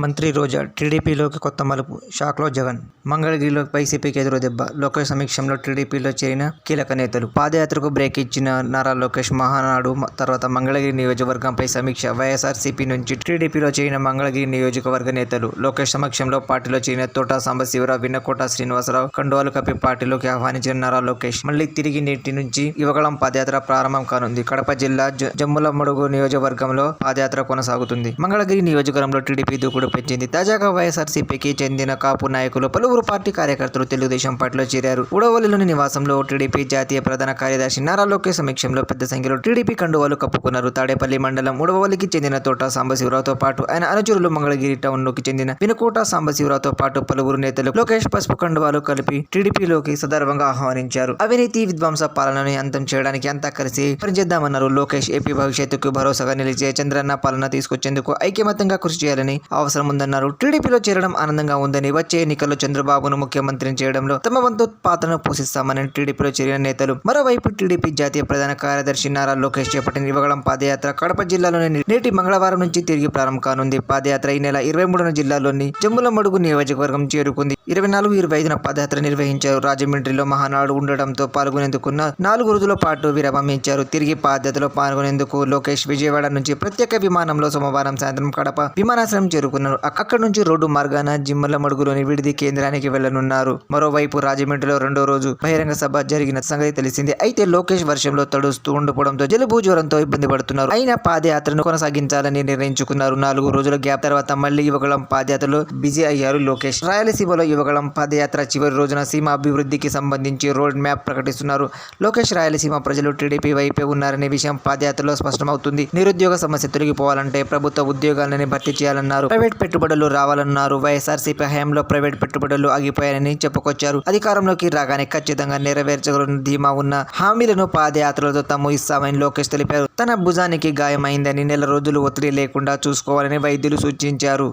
మంత్రి రోజా టీడీపీలోకి కొత్త మలుపు షాక్లో జగన్. మంగళగిరిలో వైసీపీకి ఎదురు దెబ్బ లోకేష్ సమీక్షంలో టీడీపీలో చేరిన కీలక నేతలు. పాదయాత్రకు బ్రేక్ ఇచ్చిన నారా లోకేష్ మహానాడు తర్వాత మంగళగిరి నియోజకవర్గంపై సమీక్ష. వైఎస్ఆర్సీపీ నుంచి టీడీపీలో చేరిన మంగళగిరి నియోజకవర్గ నేతలు లోకేష్ సమక్షంలో పార్టీలో చేరిన తోట సాంబశివరావు విన్నకోట శ్రీనివాసరావు కండువాలు కప్పి పార్టీలోకి ఆహ్వానించిన నారా లోకేష్. మళ్ళీ తిరిగి నేటి నుంచి యువగళం పాదయాత్ర ప్రారంభం కానుంది. కడప జిల్లా జ- జమ్ములమడుగు నియోజకవర్గంలో పాదయాత్ర కొనసాగుతుంది. మంగళగిరి నియోజకవర్గంలో టీడీపీ దూకుడు పెంచింది తాజాగా వైఎస్ఆర్సీపీకి చెందిన కాపు నాయకులు పలువురు పార్టీ కార్యకర్తలు తెలుగుదేశం పార్టీలో చేరారు. ఉడవల్లిలోని నివాసంలో టీడీపీ జాతీయ ప్రధాన కార్యదర్శి నారా లోకేష్ సమక్షంలో పెద్ద సంఖ్యలో టీడీపీ కండువాలు కప్పుకున్నారు. తాడేపల్లి మండలం ఉడవల్లికి చెందిన తోట సాంబశివరావుతో పాటు ఆయన అనుచరులు మంగళగిరి టౌన్లోకి చెందిన వినుకోట సాంబశివరావుతో పాటు పలువురు నేతలు లోకేష్ పసుపు కండువాలు కలిపి టీడీపీలోకి సదర్భంగా ఆహ్వానించారు. అవినీతి విధ్వంస పాలనని అంతం చేయడానికి అంతా కలిసి పనిచేద్దామన్నారు లోకేష్. ఏపీ భవిష్యత్తుకు భరోసాగా నిలిచే చంద్రన్న పాలన తీసుకొచ్చేందుకు ఐక్యమత్యంగా కృషి చేయాలని అవసరం ఉందన్నారు టీడీపీలో చేరడం ఆనందంగా ఉందని వచ్చే ఎన్నికల్లో చంద్రబాబును ముఖ్యమంత్రిని చేయడంలో తమ వంతు పాత్రను పోషిస్తామని టీడీపీలో చేరిన నేతలు. మరోవైపు టీడీపీ జాతీయ ప్రధాన కార్యదర్శి నారా లోకేష్ చేపట్టిన ఇవ్వగలం పాదయాత్ర కడప జిల్లాలోని నేటి మంగళవారం నుంచి తిరిగి ప్రారంభం కానుంది. పాదయాత్ర ఈ నెల ఇరవై మూడున జిల్లాలోని జమ్ములమడుగు నియోజకవర్గం చేరుకుంది. ఇరవై నాలుగు ఇరవై ఐదున పాదయాత్ర నిర్వహించారు. రాజమండ్రిలో మహానాడు ఉండడంతో పాల్గొనేందుకున్న నాలుగు రోజుల పాటు విరామం ఇచ్చారు తిరిగి పాదయాత్రలో పాల్గొనేందుకు లోకేష్ విజయవాడ నుంచి ప్రత్యేక విమానంలో సోమవారం సాయంత్రం కడప విమానాశ్రయం చేరుకున్నారు. అక్- అక్కడి నుంచి రోడ్డు మార్గాన జిమ్మలమడుగులోని విడిది కేంద్రానికి వెళ్ళనున్నారు మరోవైపు రాజమండ్రిలో రెండో రోజు బహిరంగ సభ జరిగిన సంగతి తెలిసింది. అయితే లోకేష్ వర్షంలో తడుస్తూ ఉండిపోవడంతో జలుబు జ్వరంతో ఇబ్బంది పడుతున్నారు. అయినా పాదయాత్రను కొనసాగించాలని నిర్ణయించుకున్నారు. నాలుగు రోజుల గ్యాప్ తర్వాత మళ్ళీ యువగళం పాదయాత్రలో బిజీ అయ్యారు లోకేష్. రాయలసీమలో యువగళం పాదయాత్ర చివరి రోజున సీమ అభివృద్ధికి సంబంధించి రోడ్ మ్యాప్ ప్రకటిస్తున్నారు. లోకేష్ రాయలసీమ ప్రజలు టీడీపీ వైపే ఉన్నారనే విషయం పాదయాత్రలో స్పష్టమవుతుంది. నిరుద్యోగ సమస్య తొలగిపోవాలంటే ప్రభుత్వ ఉద్యోగాలని భర్తీ చేయాలన్నారు. ప్రైవేట్ పెట్టుబడులు రావాలన్నారు. వైఎస్ఆర్సీపీ హయాంలో ప్రైవేట్ పెట్టుబడులు ఆగిపోయాయని చెప్పుకొచ్చారు. అధికారంలోకి రాగానే ఖచ్చితంగా నెరవేర్చగలన్న ధీమా ఉన్న హామీలను పాదయాత్రలతో తాము ఇస్తామని లోకేష్ తెలిపారు. తన భుజానికి గాయమైందని నెల రోజులు ఒత్తిడి లేకుండా చూసుకోవాలని వైద్యులు సూచించారు.